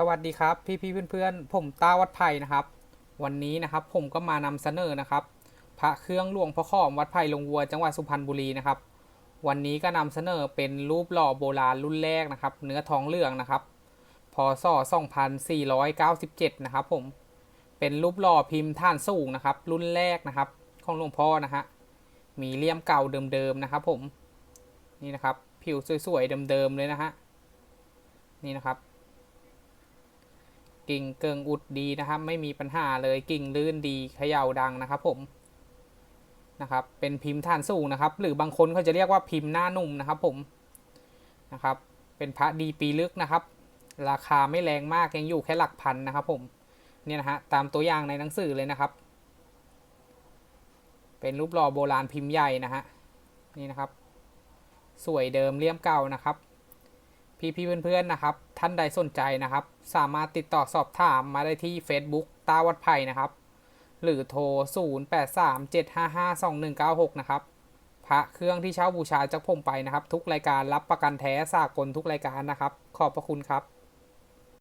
สวัสดีครับ พี่พี่ๆเพื่อนๆผมตาวัดไผ่นะครับ วันนี้นะครับผมก็มานำเสนอนะครับ พระเครื่องหลวงพ่อขอมวัดไผ่ลงวัวจังหวัดสุพรรณบุรีนะครับ วันนี้ก็นำเสนอเป็นรูปหล่อโบราณรุ่นแรกนะครับ เนื้อทองเหลืองนะครับพศ2497 นะครับผมเป็นรูปหล่อพิมพ์ท่านสูงนะครับ รุ่นแรกนะครับ ของหลวงพ่อนะฮะมีเลี่ยมเก่าเดิมๆนะครับ ผมนี่นะครับ ผิวสวยๆเดิมๆเลยนะฮะนี่นะครับ กิ่งเกิงอุดดีนะครับ ไม่มีปัญหาเลยกิ่งลื่นดีเขย่าดังนะครับ ผมนะครับ เป็นพิมพ์ฐานสูงนะครับ หรือบางคนเขาจะเรียกว่าพิมพ์หน้านุ่มนะครับ ผมนะครับ เป็นพระดีปีลึกนะครับ ราคาไม่แรงมากยังอยู่แค่หลักพันนะครับ ผมเนี่ยนะฮะตามตัวอย่างในหนังสือเลยนะครับ เป็นรูปหล่อโบราณพิมพ์ใหญ่นะฮะนี่นะครับ สวยเดิมเลี่ยมเก่านะครับ พี่ๆเพื่อนๆนะครับ ท่านใดสนใจนะครับ สามารถติดต่อสอบถามมาได้ที่ Facebook ตาวัดไผ่นะครับ หรือโทร 0837552196 นะครับ พระเครื่องที่เช่าบูชาจากผมไปนะครับ ทุกรายการรับประกันแท้สากลทุกรายการนะครับ ขอบพระคุณครับ